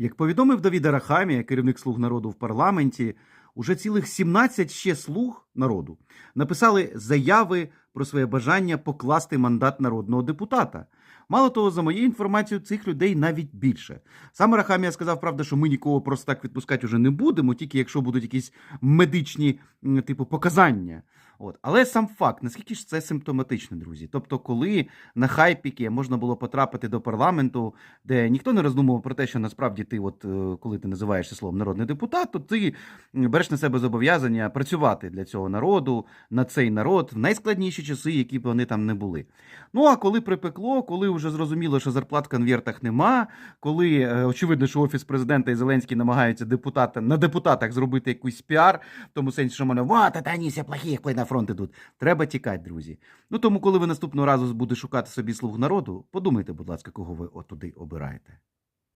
Як повідомив Давід Арахамія, керівник слуг народу в парламенті, уже цілих 17 ще слуг народу написали заяви про своє бажання покласти мандат народного депутата. Мало того, за моєю інформацією, цих людей навіть більше. Сам Арахамія сказав, правда, що ми нікого просто так відпускати вже не будемо, тільки якщо будуть якісь медичні типу показання. От. Але сам факт, наскільки ж це симптоматично, друзі? Тобто, коли на хайпіки можна було потрапити до парламенту, де ніхто не роздумував про те, що насправді ти, от е, коли ти називаєшся словом народний депутат, то ти м, на себе зобов'язання працювати для цього народу, на цей народ в найскладніші часи, які б вони там не були. Ну а коли припекло, коли вже зрозуміло, що зарплат в конвертах нема, коли е, очевидно, що офіс президента і Зеленський намагаються депутата на депутатах зробити якийсь піар, в тому сенсі, що мене вот, это они все коли на фронт ідуть. Треба тікати, друзі. Ну тому, коли ви наступного разу будете шукати собі слуг народу, подумайте, будь ласка, кого ви отуди обираєте.